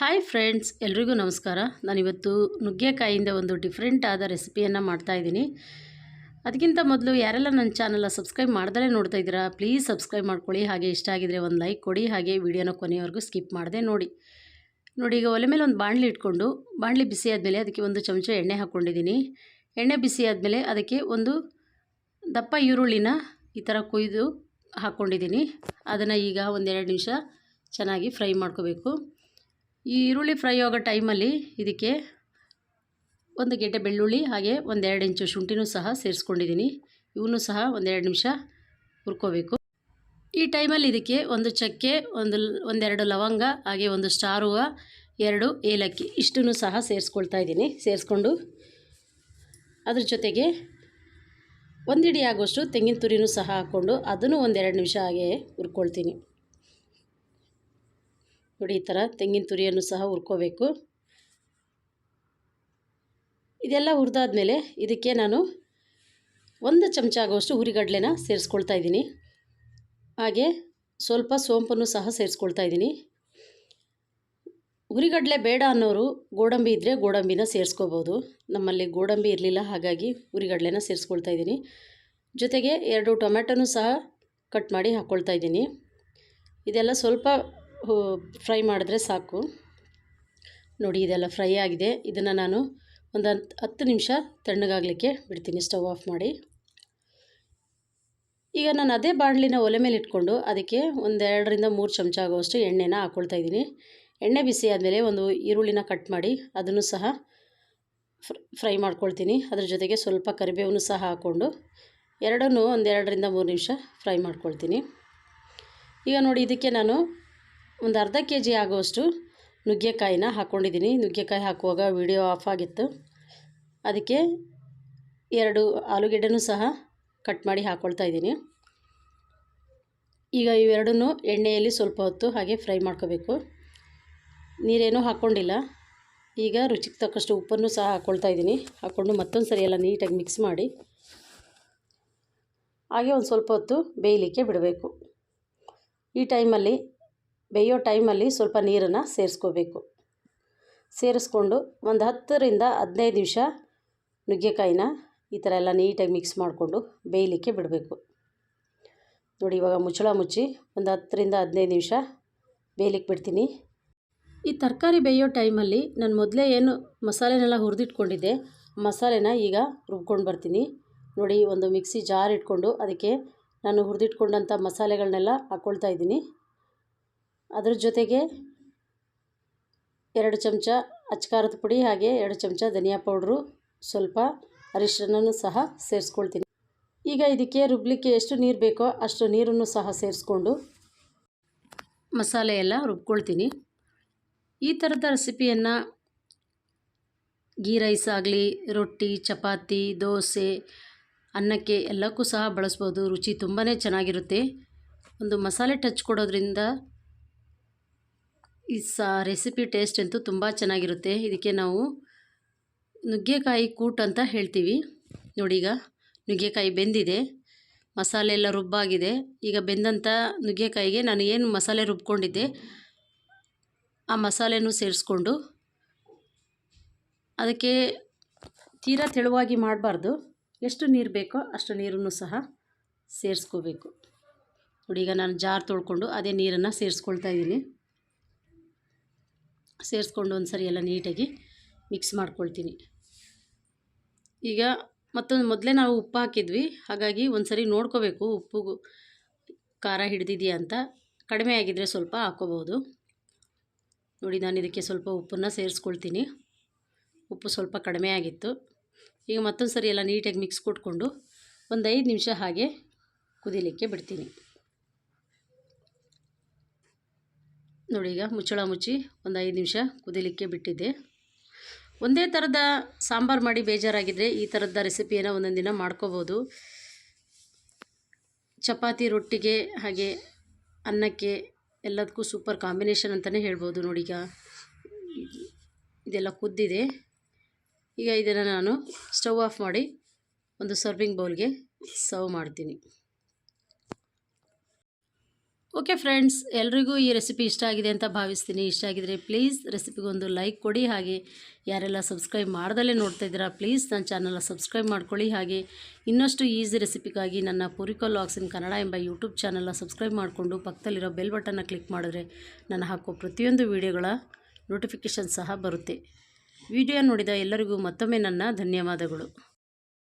Hi friends, ಎಲ್ರಿಗೂ ನಮಸ್ಕಾರ. ನಾನಿವತ್ತು ನುಗ್ಗೆಕಾಯಿಯಿಂದ ಒಂದು ಡಿಫ್ರೆಂಟ್ ಆದ ರೆಸಿಪಿಯನ್ನು ಮಾಡ್ತಾಯಿದ್ದೀನಿ ಅದಕ್ಕಿಂತ ಮೊದಲು ಯಾರೆಲ್ಲ ನನ್ನ ಚಾನಲ್ನ ಸಬ್ಸ್ಕ್ರೈಬ್ ಮಾಡ್ದಲೇ ನೋಡ್ತಾ ಇದ್ದೀರಾ ಪ್ಲೀಸ್ ಸಬ್ಸ್ಕ್ರೈಬ್ ಮಾಡ್ಕೊಳ್ಳಿ. ಹಾಗೆ ಇಷ್ಟ ಆಗಿದರೆ ಒಂದು ಲೈಕ್ ಕೊಡಿ, ಹಾಗೆ ವಿಡಿಯೋನ ಕೊನೆಯವರೆಗೂ ಸ್ಕಿಪ್ ಮಾಡದೆ ನೋಡಿ. ನೋಡಿ, ಈಗ ಒಲೆ ಮೇಲೆ ಒಂದು ಬಾಣಲಿ ಇಟ್ಕೊಂಡು, ಬಾಣಲಿ ಬಿಸಿ ಆದಮೇಲೆ ಅದಕ್ಕೆ ಒಂದು ಚಮಚ ಎಣ್ಣೆ ಹಾಕ್ಕೊಂಡಿದ್ದೀನಿ. ಎಣ್ಣೆ ಬಿಸಿ ಆದಮೇಲೆ ಅದಕ್ಕೆ ಒಂದು ದಪ್ಪ ಈರುಳ್ಳಿನ ಈ ಥರ ಕೊಯ್ದು ಹಾಕ್ಕೊಂಡಿದ್ದೀನಿ. ಅದನ್ನು ಈಗ ಒಂದೆರಡು ನಿಮಿಷ ಚೆನ್ನಾಗಿ ಫ್ರೈ ಮಾಡ್ಕೋಬೇಕು. ಈ ಈರುಳ್ಳಿ ಫ್ರೈ ಆಗೋ ಟೈಮಲ್ಲಿ ಇದಕ್ಕೆ ಒಂದು ಗೆಡ್ಡೆ ಬೆಳ್ಳುಳ್ಳಿ ಹಾಗೆ ಒಂದೆರಡು ಇಂಚು ಶುಂಠಿನೂ ಸಹ ಸೇರಿಸ್ಕೊಂಡಿದ್ದೀನಿ. ಇವನ್ನೂ ಸಹ ಒಂದೆರಡು ನಿಮಿಷ ಹುರ್ಕೋಬೇಕು. ಈ ಟೈಮಲ್ಲಿ ಇದಕ್ಕೆ ಒಂದು ಚಕ್ಕೆ, ಒಂದು ಒಂದೆರಡು ಲವಂಗ, ಹಾಗೆ ಒಂದು ಸ್ಟಾರ್ ಹೂವು, ಎರಡು ಏಲಕ್ಕಿ ಇಷ್ಟನ್ನು ಸಹ ಸೇರಿಸ್ಕೊಳ್ತಾ ಇದ್ದೀನಿ. ಸೇರಿಸ್ಕೊಂಡು ಅದ್ರ ಜೊತೆಗೆ ಒಂದಿಡಿ ಆಗೋಷ್ಟು ತೆಂಗಿನ ತುರಿನೂ ಸಹ ಹಾಕ್ಕೊಂಡು ಅದನ್ನು ಒಂದೆರಡು ನಿಮಿಷ ಹಾಗೆ ಹುರ್ಕೊಳ್ತೀನಿ. ನೋಡಿ, ಈ ಥರ ತೆಂಗಿನ ತುರಿಯನ್ನು ಸಹ ಹುರ್ಕೋಬೇಕು. ಇದೆಲ್ಲ ಹುರಿದಾದ್ಮೇಲೆ ಇದಕ್ಕೆ ನಾನು ಒಂದು ಚಮಚ ಆಗುವಷ್ಟು ಹುರಿಗಡಲೆನ ಸೇರಿಸ್ಕೊಳ್ತಾ ಇದ್ದೀನಿ. ಹಾಗೆ ಸ್ವಲ್ಪ ಸೋಂಪನ್ನು ಸಹ ಸೇರಿಸ್ಕೊಳ್ತಾ ಇದ್ದೀನಿ. ಹುರಿಗಡಲೆ ಬೇಡ ಅನ್ನೋರು ಗೋಡಂಬಿ ಇದ್ದರೆ ಗೋಡಂಬಿನ ಸೇರಿಸ್ಕೋಬೋದು. ನಮ್ಮಲ್ಲಿ ಗೋಡಂಬಿ ಇರಲಿಲ್ಲ, ಹಾಗಾಗಿ ಹುರಿಗಡಲೆನ ಸೇರಿಸ್ಕೊಳ್ತಾ ಇದ್ದೀನಿ. ಜೊತೆಗೆ ಎರಡು ಟೊಮೆಟೊನೂ ಸಹ ಕಟ್ ಮಾಡಿ ಹಾಕ್ಕೊಳ್ತಾ ಇದ್ದೀನಿ. ಇದೆಲ್ಲ ಸ್ವಲ್ಪ ಫ್ರೈ ಮಾಡಿದ್ರೆ ಸಾಕು. ನೋಡಿ, ಇದೆಲ್ಲ ಫ್ರೈ ಆಗಿದೆ. ಇದನ್ನು ನಾನು ಒಂದು ಹತ್ತು ನಿಮಿಷ ತಣ್ಣಗಾಗಲಿಕ್ಕೆ ಬಿಡ್ತೀನಿ, ಸ್ಟವ್ ಆಫ್ ಮಾಡಿ. ಈಗ ನಾನು ಅದೇ ಬಾಣಲಿನ ಒಲೆ ಮೇಲೆ ಇಟ್ಕೊಂಡು ಅದಕ್ಕೆ ಒಂದೆರಡರಿಂದ ಮೂರು ಚಮಚ ಆಗುವಷ್ಟು ಎಣ್ಣೆನ ಹಾಕ್ಕೊಳ್ತಾ ಇದ್ದೀನಿ. ಎಣ್ಣೆ ಬಿಸಿ ಆದಮೇಲೆ ಒಂದು ಈರುಳ್ಳಿನ ಕಟ್ ಮಾಡಿ ಅದನ್ನು ಸಹ ಫ್ರೈ ಮಾಡ್ಕೊಳ್ತೀನಿ. ಅದ್ರ ಜೊತೆಗೆ ಸ್ವಲ್ಪ ಕರಿಬೇವನ್ನು ಸಹ ಹಾಕ್ಕೊಂಡು ಎರಡನ್ನೂ ಒಂದೆರಡರಿಂದ ಮೂರು ನಿಮಿಷ ಫ್ರೈ ಮಾಡ್ಕೊಳ್ತೀನಿ. ಈಗ ನೋಡಿ, ಇದಕ್ಕೆ ನಾನು ಒಂದು ಅರ್ಧ ಕೆ ಜಿ ಆಗುವಷ್ಟು ನುಗ್ಗೆಕಾಯಿನ ಹಾಕ್ಕೊಂಡಿದ್ದೀನಿ. ನುಗ್ಗೆಕಾಯಿ ಹಾಕುವಾಗ ವಿಡಿಯೋ ಆಫ್ ಆಗಿತ್ತು. ಅದಕ್ಕೆ ಎರಡು ಆಲೂಗೆಡ್ಡೆನೂ ಸಹ ಕಟ್ ಮಾಡಿ ಹಾಕ್ಕೊಳ್ತಾ ಇದ್ದೀನಿ. ಈಗ ಇವೆರಡನ್ನೂ ಎಣ್ಣೆಯಲ್ಲಿ ಸ್ವಲ್ಪ ಹೊತ್ತು ಹಾಗೆ ಫ್ರೈ ಮಾಡ್ಕೋಬೇಕು. ನೀರೇನೂ ಹಾಕ್ಕೊಂಡಿಲ್ಲ. ಈಗ ರುಚಿಗೆ ತಕ್ಕಷ್ಟು ಉಪ್ಪನ್ನು ಸಹ ಹಾಕ್ಕೊಳ್ತಾ ಇದ್ದೀನಿ. ಹಾಕ್ಕೊಂಡು ಮತ್ತೊಂದು ಸರಿ ಎಲ್ಲ ನೀಟಾಗಿ ಮಿಕ್ಸ್ ಮಾಡಿ ಹಾಗೆ ಒಂದು ಸ್ವಲ್ಪ ಹೊತ್ತು ಬೇಯಲಿಕ್ಕೆ ಬಿಡಬೇಕು. ಈ ಟೈಮಲ್ಲಿ ಬೇಯೋ ಟೈಮಲ್ಲಿ ಸ್ವಲ್ಪ ನೀರನ್ನು ಸೇರಿಸ್ಕೋಬೇಕು. ಸೇರಿಸ್ಕೊಂಡು ಒಂದು ಹತ್ತರಿಂದ ಹದಿನೈದು ನಿಮಿಷ ನುಗ್ಗೆಕಾಯಿನ ಈ ಥರ ಎಲ್ಲ ನೀಟಾಗಿ ಮಿಕ್ಸ್ ಮಾಡಿಕೊಂಡು ಬೇಯಲಿಕ್ಕೆ ಬಿಡಬೇಕು. ನೋಡಿ, ಇವಾಗ ಮುಚ್ಚಳ ಮುಚ್ಚಿ ಒಂದು ಹತ್ತರಿಂದ ಹದಿನೈದು ನಿಮಿಷ ಬೇಯಲಿಕ್ಕೆ ಬಿಡ್ತೀನಿ. ಈ ತರಕಾರಿ ಬೇಯೋ ಟೈಮಲ್ಲಿ ನಾನು ಮೊದಲೇ ಏನು ಮಸಾಲೆನೆಲ್ಲ ಹುರಿದಿಟ್ಕೊಂಡಿದ್ದೆ ಮಸಾಲೆನ ಈಗ ರುಬ್ಕೊಂಡು ಬರ್ತೀನಿ. ನೋಡಿ, ಒಂದು ಮಿಕ್ಸಿ ಜಾರ್ ಇಟ್ಕೊಂಡು ಅದಕ್ಕೆ ನಾನು ಹುರಿದಿಟ್ಕೊಂಡಂಥ ಮಸಾಲೆಗಳನ್ನೆಲ್ಲ ಹಾಕ್ಕೊಳ್ತಾ ಇದ್ದೀನಿ. ಅದ್ರ ಜೊತೆಗೆ ಎರಡು ಚಮಚ ಅಚ್ಕಾರದ ಪುಡಿ ಹಾಗೆ ಎರಡು ಚಮಚ ಧನಿಯಾ ಪೌಡ್ರು, ಸ್ವಲ್ಪ ಅರಿಶಿನೂ ಸಹ ಸೇರಿಸ್ಕೊಳ್ತೀನಿ. ಈಗ ಇದಕ್ಕೆ ರುಬ್ಲಿಕ್ಕೆ ಎಷ್ಟು ನೀರು ಬೇಕೋ ಅಷ್ಟು ನೀರನ್ನು ಸಹ ಸೇರಿಸ್ಕೊಂಡು ಮಸಾಲೆ ಎಲ್ಲ ರುಬ್ಕೊಳ್ತೀನಿ. ಈ ಥರದ ರೆಸಿಪಿಯನ್ನು ಗೀ ರೈಸ್ ಆಗಲಿ, ರೊಟ್ಟಿ, ಚಪಾತಿ, ದೋಸೆ, ಅನ್ನಕ್ಕೆ ಎಲ್ಲಕ್ಕೂ ಸಹ ಬಳಸ್ಬೋದು. ರುಚಿ ತುಂಬಾ ಚೆನ್ನಾಗಿರುತ್ತೆ. ಒಂದು ಮಸಾಲೆ ಟಚ್ ಕೊಡೋದ್ರಿಂದ ಈ ಸಾ ರೆಸಿಪಿ ಟೇಸ್ಟ್ ಅಂತೂ ತುಂಬ ಚೆನ್ನಾಗಿರುತ್ತೆ. ಇದಕ್ಕೆ ನಾವು ನುಗ್ಗೆಕಾಯಿ ಕೂಟ್ ಅಂತ ಹೇಳ್ತೀವಿ. ನೋಡಿ ಈಗ ನುಗ್ಗೆಕಾಯಿ ಬೆಂದಿದೆ. ಮಸಾಲೆ ಎಲ್ಲ ರುಬ್ಬಾಗಿದೆ. ಈಗ ಬೆಂದಂಥ ನುಗ್ಗೆಕಾಯಿಗೆ ನಾನು ಏನು ಮಸಾಲೆ ರುಬ್ಕೊಂಡಿದ್ದೆ, ಆ ಮಸಾಲೆನೂ ಸೇರಿಸ್ಕೊಂಡು ಅದಕ್ಕೆ ತೀರಾ ತೆಳುವಾಗಿ ಮಾಡಬಾರ್ದು. ಎಷ್ಟು ನೀರು ಬೇಕೋ ಅಷ್ಟು ನೀರನ್ನು ಸಹ ಸೇರಿಸ್ಕೋಬೇಕು. ನೋಡಿ ಈಗ ನಾನು ಜಾರ್ ತೊಳ್ಕೊಂಡು ಅದೇ ನೀರನ್ನು ಸೇರಿಸ್ಕೊಳ್ತಾ ಇದ್ದೀನಿ. ಸೇರಿಸ್ಕೊಂಡು ಒಂದು ಸರಿ ಎಲ್ಲ ನೀಟಾಗಿ ಮಿಕ್ಸ್ ಮಾಡ್ಕೊಳ್ತೀನಿ. ಈಗ ಮತ್ತೊಂದು ಮೊದಲೇ ನಾವು ಉಪ್ಪು ಹಾಕಿದ್ವಿ. ಹಾಗಾಗಿ ಒಂದು ಸರಿ ನೋಡ್ಕೋಬೇಕು ಉಪ್ಪು ಖಾರ ಹಿಡ್ದಿದೆಯಾ ಅಂತ. ಕಡಿಮೆ ಆಗಿದ್ದರೆ ಸ್ವಲ್ಪ ಹಾಕ್ಕೋಬೋದು ನೋಡಿ, ನಾನು ಇದಕ್ಕೆ ಸ್ವಲ್ಪ ಉಪ್ಪನ್ನು ಸೇರಿಸ್ಕೊಳ್ತೀನಿ. ಉಪ್ಪು ಸ್ವಲ್ಪ ಕಡಿಮೆ ಆಗಿತ್ತು. ಈಗ ಮತ್ತೊಂದು ಸರಿ ಎಲ್ಲ ನೀಟಾಗಿ ಮಿಕ್ಸ್ ಕೊಟ್ಕೊಂಡು ಒಂದು ಐದು ನಿಮಿಷ ಹಾಗೆ ಕುದಿಲಿಕ್ಕೆ ಬಿಡ್ತೀನಿ. ನೋಡಿ ಈಗ ಮುಚ್ಚಳ ಮುಚ್ಚಿ ಒಂದು ಐದು ನಿಮಿಷ ಕುದಿಲಿಕ್ಕೆ ಬಿಟ್ಟಿದ್ದೆ. ಒಂದೇ ಥರದ ಸಾಂಬಾರು ಮಾಡಿ ಬೇಜಾರಾಗಿದ್ದರೆ ಈ ಥರದ ರೆಸಿಪಿಯನ್ನು ಒಂದೊಂದು ದಿನ ಮಾಡ್ಕೋಬೋದು. ಚಪಾತಿ, ರೊಟ್ಟಿಗೆ ಹಾಗೆ ಅನ್ನಕ್ಕೆ ಎಲ್ಲದಕ್ಕೂ ಸೂಪರ್ ಕಾಂಬಿನೇಷನ್ ಅಂತಲೇ ಹೇಳ್ಬೋದು ನೋಡಿ ಈಗ ಇದೆಲ್ಲ ಕುದ್ದಿದೆ. ಈಗ ಇದನ್ನು ನಾನು ಸ್ಟವ್ ಆಫ್ ಮಾಡಿ ಒಂದು ಸರ್ವಿಂಗ್ ಬೌಲ್ಗೆ ಸರ್ವ್ ಮಾಡ್ತೀನಿ. ಓಕೆ ಫ್ರೆಂಡ್ಸ್ ಎಲ್ರಿಗೂ ಈ ರೆಸಿಪಿ ಇಷ್ಟ ಆಗಿದೆ ಅಂತ ಭಾವಿಸ್ತೀನಿ. ಇಷ್ಟ ಆಗಿದರೆ ಪ್ಲೀಸ್ ರೆಸಿಪಿಗೊಂದು ಲೈಕ್ ಕೊಡಿ. ಹಾಗೆ ಯಾರೆಲ್ಲ ಸಬ್ಸ್ಕ್ರೈಬ್ ಮಾಡ್ದಲೇ ನೋಡ್ತಾ ಇದ್ದೀರಾ ಪ್ಲೀಸ್ ನನ್ನ ಚಾನಲ್ನ ಸಬ್ಸ್ಕ್ರೈಬ್ ಮಾಡ್ಕೊಳ್ಳಿ. ಹಾಗೆ ಇನ್ನಷ್ಟು ಈಸಿ ರೆಸಿಪಿಗಾಗಿ ನನ್ನ ಪುರಿಕಲ್ ಲಾಗ್ಸ್ ಇನ್ ಕನ್ನಡ ಎಂಬ ಯೂಟ್ಯೂಬ್ ಚಾನಲ್ನ ಸಬ್ಸ್ಕ್ರೈಬ್ ಮಾಡಿಕೊಂಡು ಪಕ್ಕದಲ್ಲಿರೋ ಬೆಲ್ ಬಟನ್ನ ಕ್ಲಿಕ್ ಮಾಡಿದ್ರೆ ನಾನು ಹಾಕೋ ಪ್ರತಿಯೊಂದು ವಿಡಿಯೋಗಳ ನೋಟಿಫಿಕೇಷನ್ ಸಹ ಬರುತ್ತೆ. ವಿಡಿಯೋ ನೋಡಿದ ಎಲ್ಲರಿಗೂ ಮತ್ತೊಮ್ಮೆ ನನ್ನ ಧನ್ಯವಾದಗಳು.